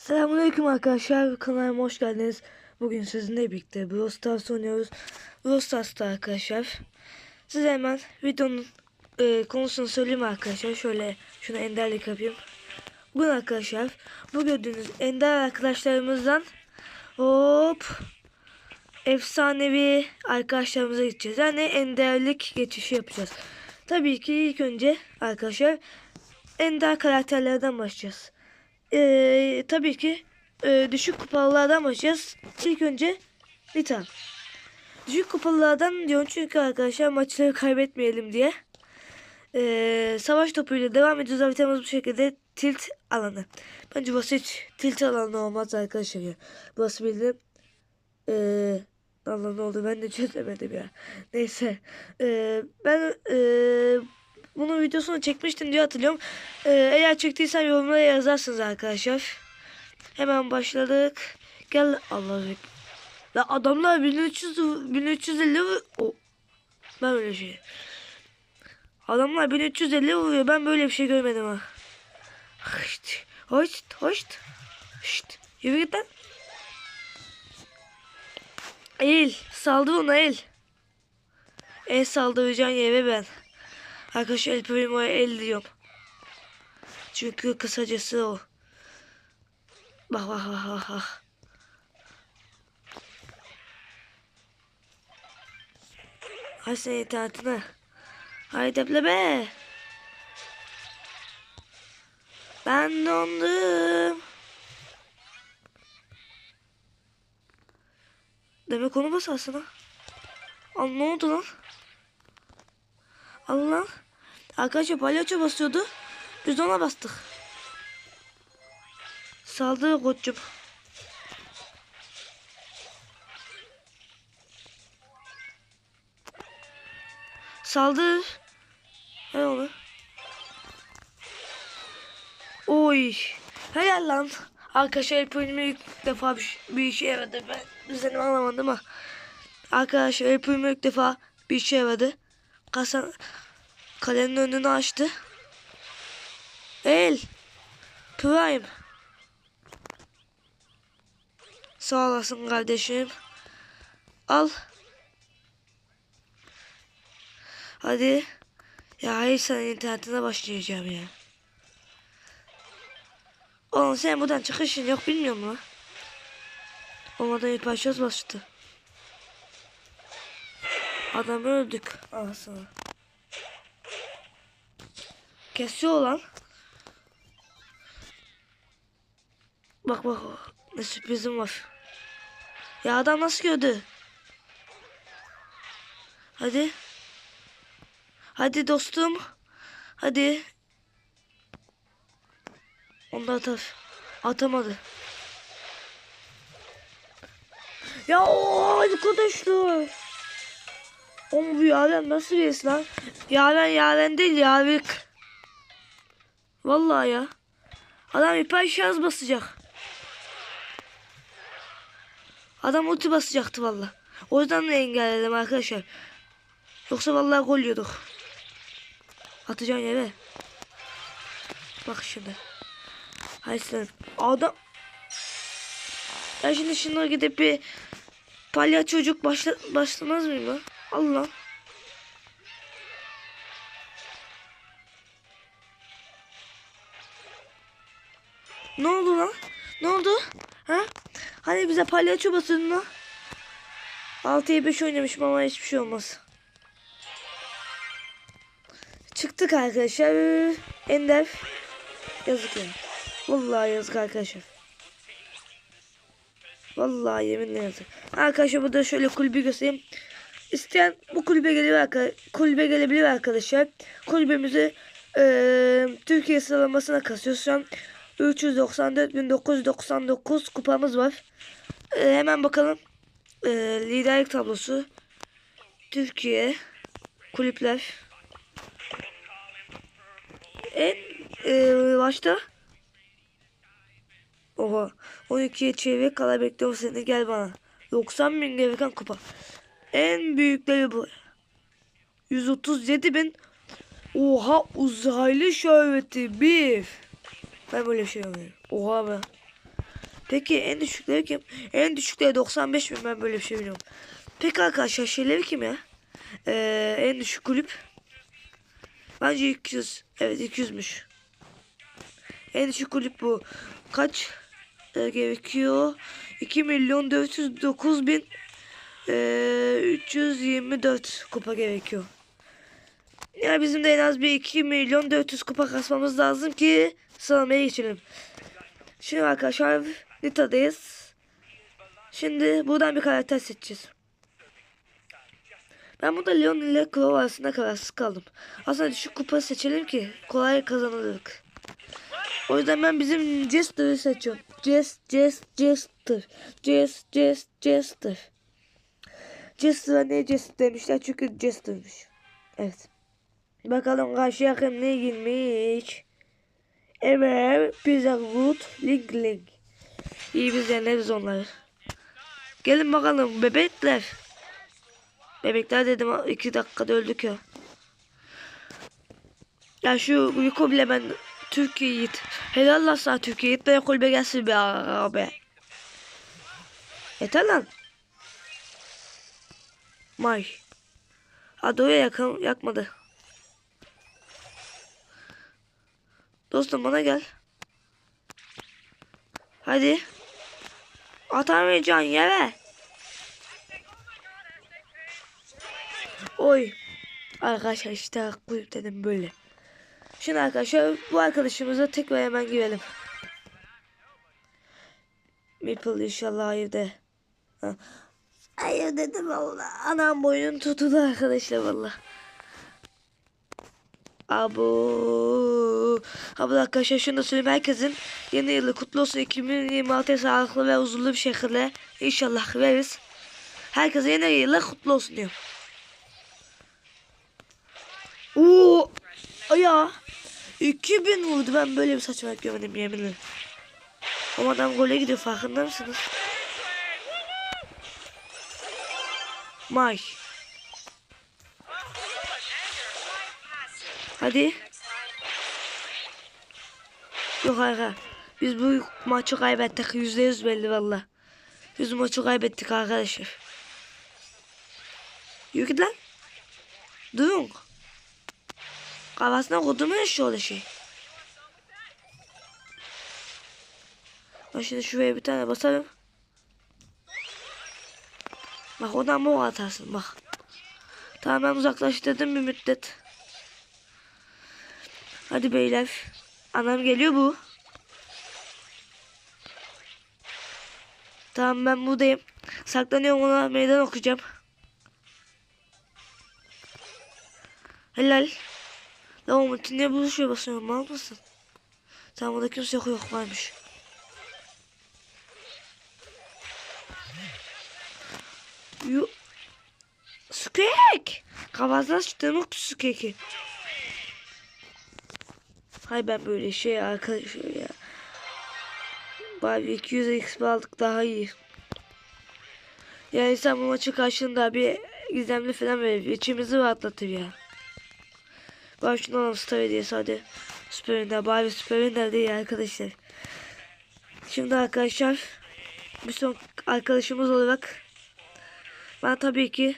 Selamünaleyküm arkadaşlar. Kanalıma hoş geldiniz. Bugün sizinle birlikte Brawl Stars oynuyoruz. Brawl Stars'ta arkadaşlar. Size hemen videonun e, konusunu söyleyeyim arkadaşlar. Şöyle şunu enderlik yapayım. Bugün arkadaşlar bu gördüğünüz ender arkadaşlarımızdan hop efsanevi arkadaşlarımıza gideceğiz. Yani enderlik geçişi yapacağız. Tabii ki ilk önce arkadaşlar ender karakterlerden başlayacağız. Ee, tabii ki e, düşük kupalılardan başlayacağız. İlk önce Nita. Düşük kupalılardan diyorum çünkü arkadaşlar maçları kaybetmeyelim diye. Ee, savaş topuyla devam ediyoruz. Haritamız bu şekilde tilt alanı. Bence burası hiç tilt alanı olmaz arkadaşlar. ya. Burası bildiğin ee, Allah oldu ben de çözemedim ya. Neyse. Ee, ben ee, bunun videosunu çekmiştim diye hatırlıyorum. Ee, eğer çektiysen yorumlara yazarsınız arkadaşlar. Hemen başladık. Gel Allah La adamlar 1300 1350 vur- o ben öyle şey. Adamlar 1350 vuruyor. Ben böyle bir şey görmedim ha. Hoşt, hoşt, hoşt. Şşt, yürü git lan. Eğil, saldır ona eğil. El saldıracağın yere ben. Arkadaşlar El Primo'ya el diyorum. Çünkü kısacası o. Bak bak bak bak bak. Hay sen itaatine. Hay deple be. Ben dondum. Demek onu basarsın ha. Aa, ne oldu lan? Allah. Arkadaşlar palyaço basıyordu. Biz ona bastık. Saldır koçum. Saldır. Ne oldu? Oy. Helal lan. Arkadaşlar el pürümü ilk defa bir, bir işe yaradı. Ben düzenimi anlamadım ama. Arkadaşlar el pürümü ilk defa bir işe yaradı. Kasa, kalenin önünü açtı. El. Prime. Sağ olasın kardeşim. Al. Hadi. Ya hayır sana internetine başlayacağım ya. Oğlum sen buradan çıkışın yok bilmiyor musun? Olmadan ilk başlıyoruz bastı. Adam öldük. Anasını. Kesiyor lan. Bak bak ne sürprizim var. Ya adam nasıl gördü? Hadi. Hadi dostum. Hadi. Onu da atar. Atamadı. Ya o arkadaşlar. Oğlum bu yaren nasıl birisi lan? Yaren yaren değil yarik. Vallahi ya. Adam hiper şarj basacak. Adam ulti basacaktı valla. O yüzden de engelledim arkadaşlar. Yoksa vallahi gol yiyorduk. Atacağın yere. Bak şimdi. Hayır. Adam. Ben şimdi şunlara gidip bir palya çocuk başla, başlamaz mıyım lan? Allah. Ne oldu lan? Ne oldu? Ha? Hani bize palyaço basıyordun lan? 6'ya 5 oynamışım ama hiçbir şey olmaz. Çıktık arkadaşlar. Ender. Yazık ya. Vallahi yazık arkadaşlar. Vallahi yeminle yazık. Arkadaşlar burada şöyle kulübü göstereyim. İsteyen bu kulübe gelebilir, kulübe gelebilir arkadaşlar. Kulübemizi eee Türkiye sıralamasına kasıyoruz şu an. 394.999 kupamız var. Eee, hemen bakalım. Eee, liderlik tablosu. Türkiye. Kulüpler. En eee, başta. Oha. 12'ye çeyrek kala bekliyorum seni gel bana. 90 bin gereken kupa. En büyükleri bu. 137 bin. Oha uzaylı şöhreti bir. Ben böyle şey görmedim. Oha be. Peki en düşükleri kim? En düşükleri 95 bin ben böyle bir şey biliyorum. Peki arkadaşlar şeyleri kim ya? Ee, en düşük kulüp. Bence 200. Evet 200'müş. En düşük kulüp bu. Kaç e, gerekiyor? 2 milyon 409 bin e, 324 kupa gerekiyor. Ya bizim de en az bir 2 milyon 400 kupa kasmamız lazım ki sıralamaya geçelim. Şimdi arkadaşlar Nita'dayız. Şimdi buradan bir karakter seçeceğiz. Ben burada Leon ile Crow arasında kararsız kaldım. Aslında düşük kupa seçelim ki kolay kazanırdık. O yüzden ben bizim Jester'ı seçiyorum. Jest, Jest, Jester. Jest, Jest, Jester. Jester'a ne Jester demişler çünkü Jester'mış. Evet. Bakalım karşıya kim ne girmiş. Emre, Pizza Wood, Link Link. İyi biz yeneriz onları. Gelin bakalım bebekler. Bebekler dedim iki dakikada öldük ya. Ya şu Yuko bile ben Türkiye yiğit. Helal lan sana Türkiye yiğit. Ben kulübe gelsin be abi. Yeter lan. May. Hadi oraya yakın, yakmadı. Dostum bana gel. Hadi. Atamayacaksın yere. Oy. Arkadaşlar işte haklıyım dedim böyle. Şimdi arkadaşlar bu arkadaşımıza tek ve hemen girelim. Maple inşallah hayır de. Ha. Hayır dedim valla. Anam boynun tutuldu arkadaşlar valla. Abu. Ha bu arkadaşlar şunu da söyleyeyim. Herkesin yeni yılı kutlu olsun. 2026 sağlıklı ve huzurlu bir şekilde inşallah veririz. Herkese yeni yılı kutlu olsun diyorum. Oo. Ya. 2000 vurdu. Ben böyle bir saçmalık görmedim yeminle. Ama adam gole gidiyor farkında mısınız? May. Hadi. Yok hayır. Biz bu maçı kaybettik. Yüzde yüz belli valla. Biz maçı kaybettik arkadaşlar. Yürü git lan. Durun. Kafasına kodumu öyle şey. Ben şimdi şuraya bir tane basarım. Bak oradan mı atarsın bak. Tamam ben uzaklaştırdım bir müddet. Hadi beyler. Anam geliyor bu. Tamam ben buradayım. Saklanıyorum ona meydan okuyacağım. Helal. La o Metin niye buluşuyor basıyorum mal mısın? Tamam burada kimse yok yok varmış. Yu Skek! Kafasına sıçtığımı skeki. Hay ben böyle şey arkadaşlar ya. Bari 200 XP aldık daha iyi. Yani sen bu maçı karşında bir gizemli falan verir. İçimizi rahatlatır ya. Ben şunu alalım Star Hediyesi hadi. Süper Ender. Bari Süper değil arkadaşlar. Şimdi arkadaşlar bir son arkadaşımız olarak ben tabii ki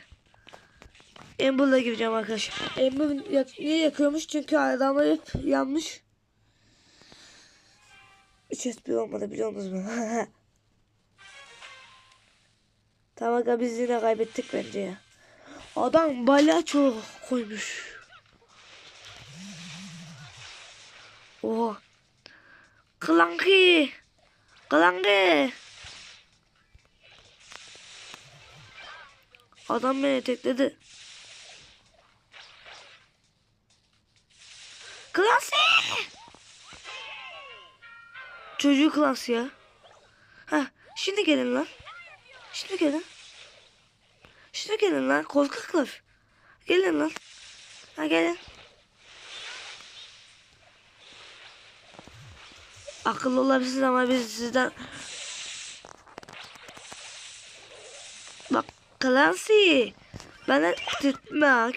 Amber'la gireceğim arkadaşlar. Amber yak niye yakıyormuş? Çünkü adamlar hep yanmış. 3 SP olmadı biliyor musunuz? tamam aga biz yine kaybettik bence ya. Adam balyaço koymuş. Oha. Klanki. Klanki. Adam beni tekledi. Klasi. Çocuğu klas ya. Ha, şimdi gelin lan. Şimdi gelin. Şimdi gelin lan korkaklar. Gelin lan. Ha gelin. Akıllı olabilirsiniz ama biz sizden Bak Clancy Bana tutma ha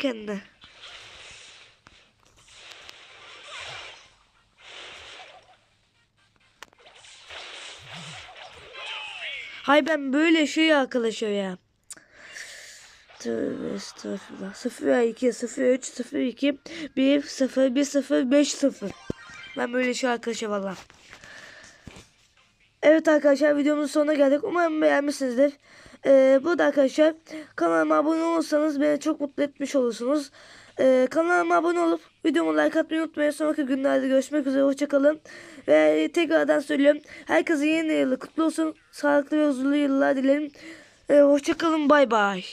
Hay ben böyle şey arkadaşlar ya. Tövbe estağfurullah. 0 2 0 3 0 2 1 0 1 0 5 0. Ben böyle şey arkadaşlar valla. Evet arkadaşlar videomuzun sonuna geldik. Umarım beğenmişsinizdir. Ee, burada arkadaşlar kanalıma abone olursanız beni çok mutlu etmiş olursunuz. Ee, kanalıma abone olup videomu like atmayı unutmayın. Sonraki günlerde görüşmek üzere. Hoşçakalın. Ve tekrardan söylüyorum. Herkese yeni yılı kutlu olsun. Sağlıklı ve huzurlu yıllar dilerim. Ee, hoşçakalın. Bay bay.